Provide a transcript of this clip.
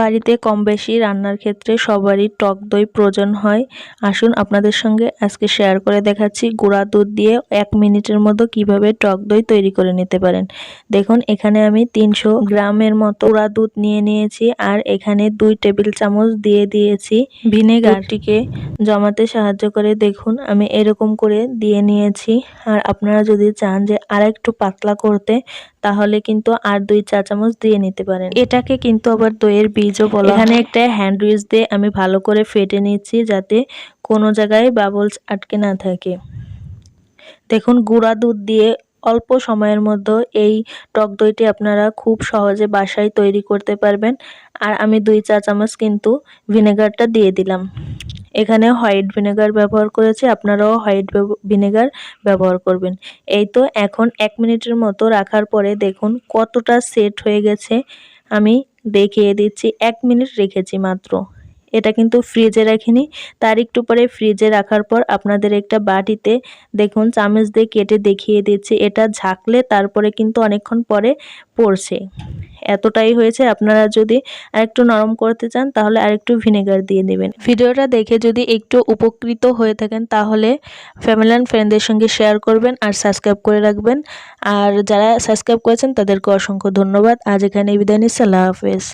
বাড়িতে কম বেশি রান্নার ক্ষেত্রে সবারই টক দই প্রয়োজন হয়। আসুন আপনাদের সঙ্গে আজকে শেয়ার করে দেখাচ্ছি গুঁড়া দুধ দিয়ে এক মিনিটের মতো কীভাবে টক দই তৈরি করে নিতে পারেন। দেখুন, এখানে আমি তিনশো গ্রামের মতো গুঁড়া দুধ নিয়ে নিয়েছি আর এখানে দুই টেবিল চামচ দিয়ে দিয়েছি ভিনেগারটিকে জমাতে সাহায্য করে দেখুন, আমি এরকম করে দিয়ে নিয়েছি। আর আপনারা যদি চান যে আর একটু পাতলা করতে, তাহলে কিন্তু আর দুই চা চামচ দিয়ে নিতে পারেন। এটাকে কিন্তু আবার দইয়ের বীজও বলা এখানে একটা হ্যান্ড উইচ দিয়ে আমি ভালো করে ফেটে নিচ্ছি যাতে কোনো জায়গায় বাবলস আটকে না থাকে। দেখুন গুঁড়া দুধ দিয়ে অল্প সময়ের মধ্যে এই টক দইটি আপনারা খুব সহজে বাসায় তৈরি করতে পারবেন। আর আমি দুই চা চামচ কিন্তু ভিনেগারটা দিয়ে দিলাম। এখানে হোয়াইট ভিনেগার ব্যবহার করেছি আপনারাও হোয়াইট ভিনেগার ব্যবহার করবেন। এই তো এখন এক মিনিটের মতো রাখার পরে দেখুন কতটা সেট হয়ে গেছে। আমি দেখিয়ে দিচ্ছি, এক মিনিট রেখেছি মাত্র। এটা কিন্তু ফ্রিজে রাখিনি। তার একটু পরে ফ্রিজে রাখার পর আপনাদের একটা বাটিতে দেখুন, চামচ দিয়ে কেটে দেখিয়ে দিচ্ছি। এটা ঝাঁকলে তারপরে কিন্তু অনেকক্ষণ পরে পড়ছে। এতটাই হয়েছে, আপনারা যদি আরেকটু নরম করতে চান, তাহলে আরেকটু ভিনেগার দিয়ে দেবেন। ভিডিওটা দেখে যদি একটু উপকৃত হয়ে থাকেন, তাহলে ফ্যামিলি অ্যান্ড ফ্রেন্ডদের সঙ্গে শেয়ার করবেন আর সাবস্ক্রাইব করে রাখবেন। আর যারা সাবস্ক্রাইব করেছেন, তাদেরকে অসংখ্য ধন্যবাদ। আজ এখানে বিদায় নিচ্ছি, আল্লাহ হাফেজ।